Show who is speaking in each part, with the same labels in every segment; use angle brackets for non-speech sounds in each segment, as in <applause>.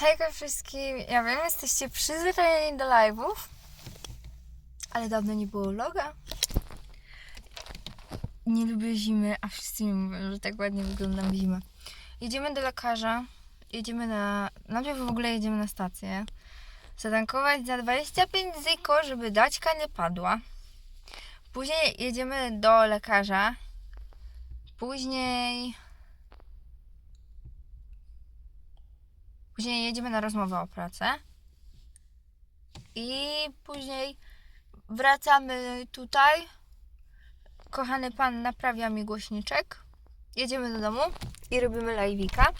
Speaker 1: Hejka wszystkim, ja wiem, jesteście przyzwyczajeni do live'ów, ale dawno nie było vloga. Nie lubię zimy, a wszyscy mi mówią, że tak ładnie wyglądam w zimę. Jedziemy do lekarza, jedziemy na... Najpierw w ogóle jedziemy na stację. Zatankować za 25 zyko, żeby daćka nie padła. Później jedziemy do lekarza. Później... Później jedziemy na rozmowę o pracę. I później wracamy tutaj. Kochany pan naprawia mi głośniczek. Jedziemy do domu i robimy live'ika.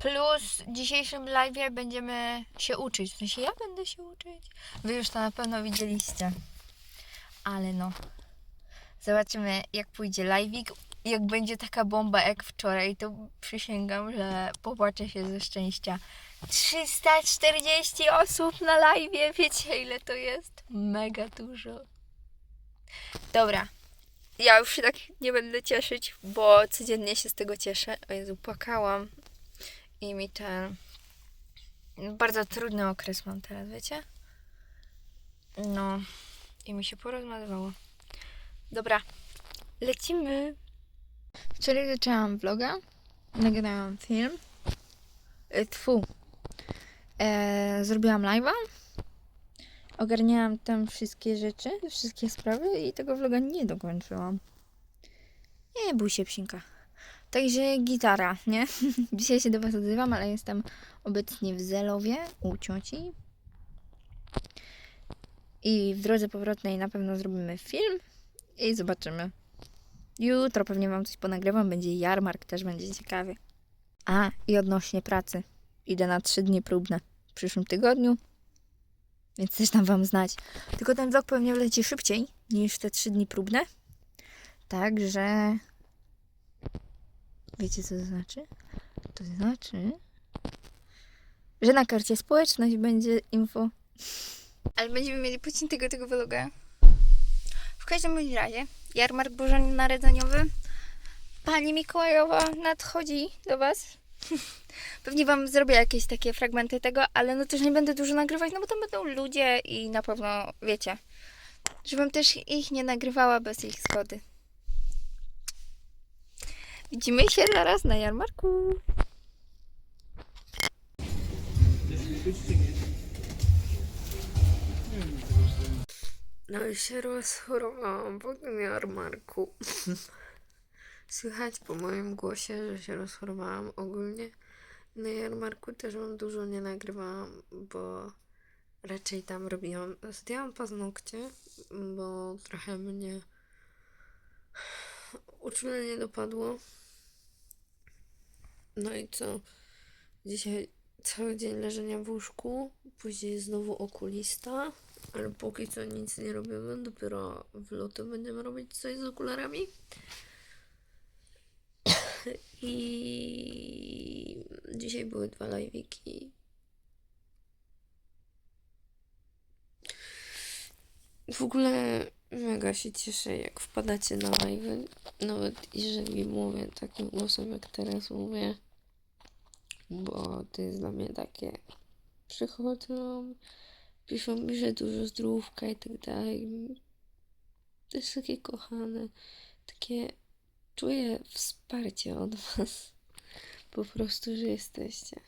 Speaker 1: Plus w dzisiejszym live'ie będziemy się uczyć. W sensie ja będę się uczyć. Wy już to na pewno widzieliście. Ale no. Zobaczymy jak pójdzie live'ik. Jak będzie taka bomba jak wczoraj, to przysięgam, że popłaczę się ze szczęścia. 340 osób na live, wiecie ile to jest? Mega dużo. Dobra, ja już się tak nie będę cieszyć, bo codziennie się z tego cieszę. O Jezu, płakałam i mi ten... Bardzo trudny okres mam teraz, wiecie? No, i mi się porozmawiało. Dobra, lecimy. Wczoraj zaczęłam vloga, nagrałam film. E, Tfu. E, zrobiłam live'a. Ogarniałam tam wszystkie rzeczy, wszystkie sprawy i tego vloga nie dokończyłam. Nie bój się, psinka. Także gitara, nie? <laughs> Dzisiaj się do Was odzywam, ale jestem obecnie w Zelowie u cioci. I w drodze powrotnej na pewno zrobimy film i zobaczymy. Jutro pewnie wam coś ponagrywam, będzie jarmark, też będzie ciekawie. A, i odnośnie pracy. Idę na trzy dni próbne w przyszłym tygodniu, więc też dam wam znać. Tylko ten vlog pewnie wleci szybciej niż te trzy dni próbne. Także... Wiecie, co to znaczy? To znaczy, że na karcie społeczność będzie info. Ale będziemy mieli pociętego tego vloga. W każdym razie, jarmark bożonarodzeniowy. Pani Mikołajowa nadchodzi do Was. <laughs> Pewnie Wam zrobię jakieś takie fragmenty tego, ale no też nie będę dużo nagrywać, no bo tam będą ludzie i na pewno wiecie, żebym też ich nie nagrywała bez ich zgody. Widzimy się zaraz na jarmarku. No i się rozchorowałam po tym jarmarku. Słychać po moim głosie, że się rozchorowałam ogólnie. Na jarmarku też mam dużo nie nagrywałam, bo raczej tam robiłam. Zdjęłam paznokcie, bo trochę mnie <sighs> uczulenie dopadło. No i co? Dzisiaj cały dzień leżenia w łóżku, później znowu okulista, ale póki co nic nie robimy, dopiero w lutym będziemy robić coś z okularami. I dzisiaj były dwa live'iki. W ogóle mega się cieszę, jak wpadacie na live'y, nawet jeżeli mówię takim głosem, jak teraz mówię, bo to jest dla mnie takie przychodzą, piszą mi, że dużo zdrówka i tak dalej. To jest takie kochane, takie czuję wsparcie od Was. Po prostu, że jesteście.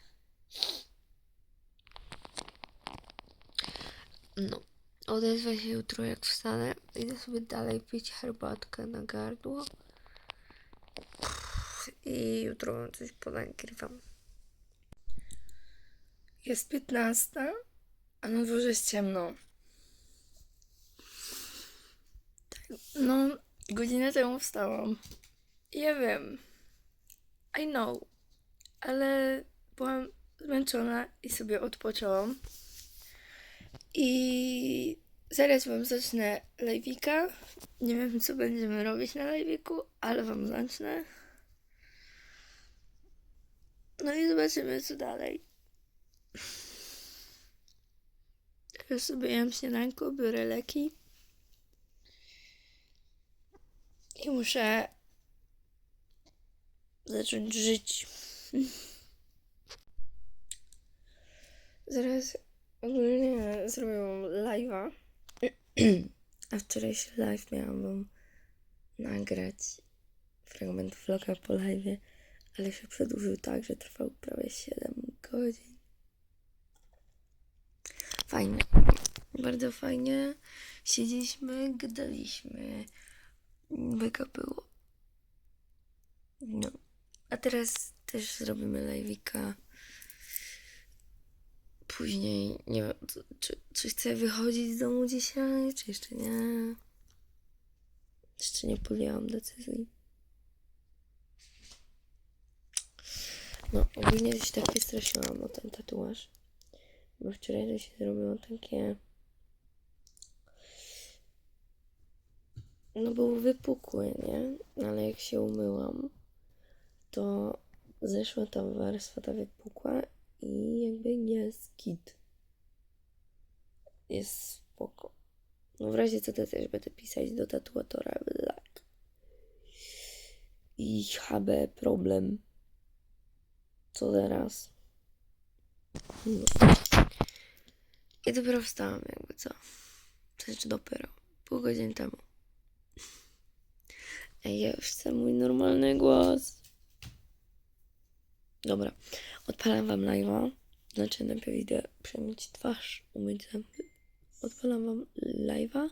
Speaker 1: No, odezwę się jutro jak wstanę. Idę sobie dalej pić herbatkę na gardło. I jutro coś ponagrywam.
Speaker 2: Jest 15, a na dworze jest ciemno. Tak, No, godzinę temu wstałam. Ja wiem. I know. Ale byłam zmęczona i sobie odpoczęłam. I zaraz wam zacznę live'ika. Nie wiem, co będziemy robić na live'iku, ale wam zacznę. No i zobaczymy, co dalej. Teraz sobie jem śniadanko, biorę leki. I muszę zacząć żyć. <laughs>
Speaker 1: zaraz ogólnie zrobię live'a. A wczorajszy live miałam nagrać fragment vloga po live'ie, ale się przedłużył tak, że trwał prawie 7 godzin. Fajnie. Bardzo fajnie. Siedzieliśmy, gadaliśmy. Mega było. No. A teraz też zrobimy live'ika. Później, nie wiem, czy- czy, czy chcę wychodzić z domu dzisiaj, czy jeszcze nie. Jeszcze nie podjęłam decyzji. No, ogólnie się tak wystraszyłam o ten tatuaż. Bo wczoraj to się zrobiło takie... No był wypukły, nie? Ale jak się umyłam, to zeszła ta warstwa, ta wypukła i jakby jest git. Jest spoko. No w razie co to też będę pisać do tatuatora black. I HB problem. Co teraz? No. I dopiero wstałam jakby co. To znaczy dopiero. Pół godziny temu. Ej, ja już chcę mój normalny głos. Dobra. Odpalam wam live'a. Znaczy najpierw idę przemyć twarz, umyć zęby. Odpalam wam live'a.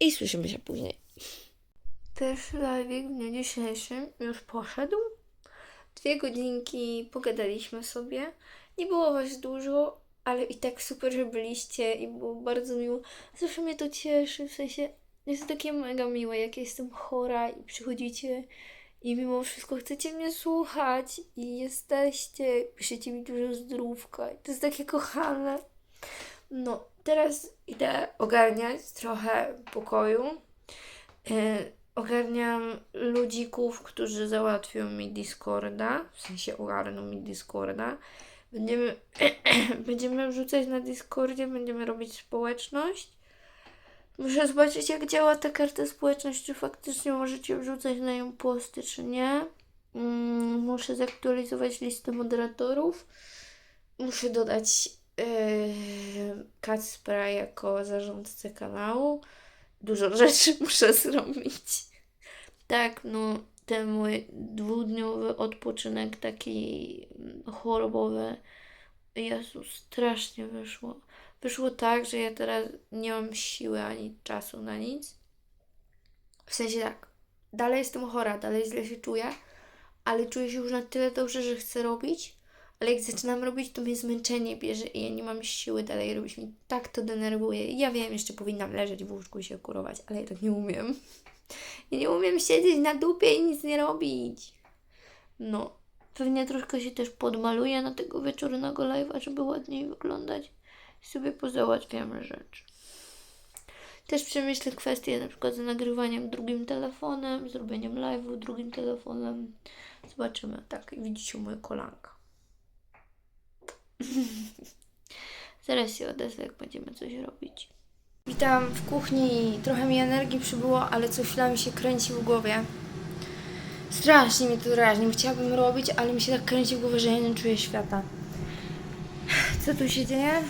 Speaker 1: I słyszymy się później. Pierwszy live w dniu dzisiejszym już poszedł. Dwie godzinki pogadaliśmy sobie. Nie było was dużo, ale i tak super, że byliście i było bardzo miło. Zawsze mnie to cieszy, w sensie jest takie mega miłe, jak jestem chora i przychodzicie i mimo wszystko chcecie mnie słuchać i jesteście, piszecie mi dużo zdrówka. To jest takie kochane. No, teraz idę ogarniać trochę pokoju. Yy, ogarniam ludzików, którzy załatwią mi Discorda, w sensie ogarną mi Discorda. Będziemy, <clears throat> będziemy wrzucać na Discordzie, będziemy robić społeczność. Muszę zobaczyć, jak działa ta karta społeczność, czy faktycznie możecie wrzucać na nią posty, czy nie. Mm, muszę zaktualizować listę moderatorów. Muszę dodać yy, Kacpra jako zarządcę kanału. Dużo rzeczy <laughs> muszę zrobić. Tak, no ten mój dwudniowy odpoczynek taki mm, chorobowy, Jezu, strasznie wyszło. Wyszło tak, że ja teraz nie mam siły ani czasu na nic. W sensie tak, dalej jestem chora, dalej źle się czuję, ale czuję się już na tyle dobrze, że chcę robić, ale jak zaczynam robić, to mnie zmęczenie bierze i ja nie mam siły dalej robić. Mnie tak to denerwuje. Ja wiem, jeszcze powinnam leżeć w łóżku i się kurować, ale ja tak nie umiem. <laughs> Ja nie umiem siedzieć na dupie i nic nie robić. No, pewnie troszkę się też podmaluję na tego wieczornego live'a, żeby ładniej wyglądać i sobie pozałatwiamy rzeczy. Też przemyślę kwestię na przykład z nagrywaniem drugim telefonem, zrobieniem live'u drugim telefonem. Zobaczymy. Tak, widzicie moje kolanka. <laughs> Zaraz się odezwę, jak będziemy coś robić. Witam w kuchni. Trochę mi energii przybyło, ale coś chwila mi się kręci w głowie. Strasznie mnie to drażni. Chciałabym robić, ale mi się tak kręci w głowie, że ja nie czuję świata. <sighs> Co tu się dzieje?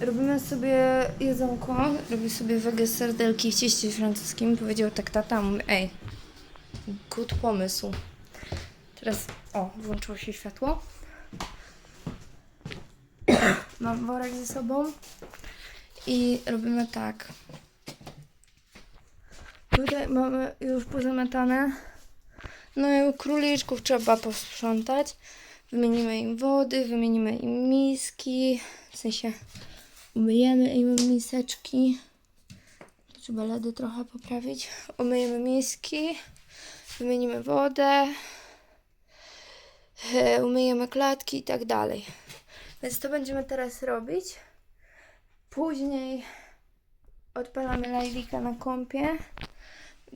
Speaker 1: Robimy sobie jedzonko. Robię sobie wege serdelki w cieście francuskim. Powiedział tak tata. Mówię, ej, good pomysł. Teraz, o, włączyło się światło. Mam worek ze sobą. I robimy tak. Tutaj mamy już pozamiatane. No i króliczków trzeba posprzątać. Wymienimy im wody, wymienimy im miski. W sensie umyjemy im miseczki. Trzeba ledy trochę poprawić. Umyjemy miski. Wymienimy wodę. e, Umyjemy klatki i tak dalej. Więc to będziemy teraz robić. Później odpalamy live'ika na kompie.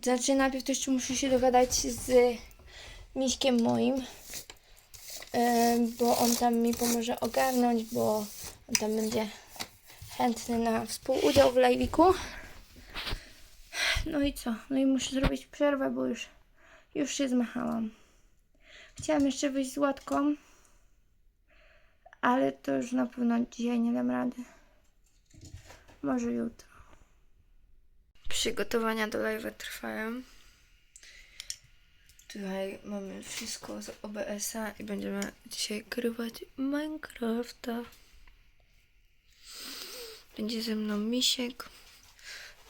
Speaker 1: Znaczy najpierw to jeszcze muszę się dogadać z miśkiem moim, bo on tam mi pomoże ogarnąć, bo on tam będzie chętny na współudział w live'iku. No i co? No i muszę zrobić przerwę, bo już, już się zmachałam. Chciałam jeszcze wyjść z łatką, ale to już na pewno dzisiaj nie dam rady. Może jutro. Przygotowania do live trwają. Tutaj mamy wszystko z OBS-a i będziemy dzisiaj grywać Minecrafta. Będzie ze mną Misiek.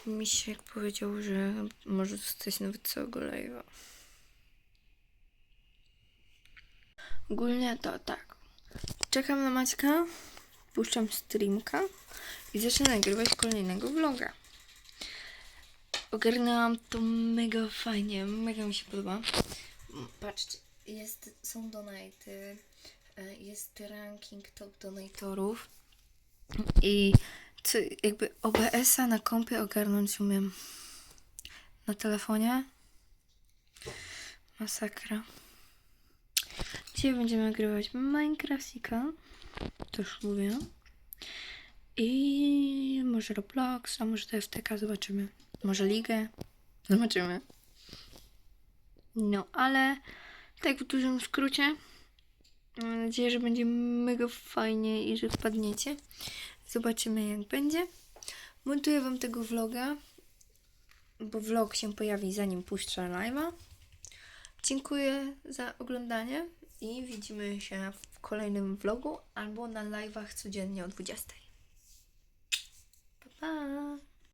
Speaker 1: Misiek powiedział, że może zostać nawet całego live'a. Ogólnie to tak. Czekam na Maćka, puszczam streamka i zacznę nagrywać kolejnego vloga. Ogarnęłam to mega fajnie, mega mi się podoba. Mm, Patrzcie, jest, są donaty, e, jest ranking top donatorów i co, jakby OBS-a na kompie ogarnąć umiem. Na telefonie masakra. Dzisiaj będziemy nagrywać Minecraftika, to już mówię. I może Roblox, a może TFTK, zobaczymy. Może Ligę, zobaczymy. No, ale tak w dużym skrócie. Mam nadzieję, że będzie mega fajnie i że wpadniecie. Zobaczymy jak będzie. Montuję wam tego vloga, bo vlog się pojawi zanim puszczę live'a. Dziękuję za oglądanie i widzimy się w kolejnym vlogu albo na live'ach codziennie o 20. Pa, pa!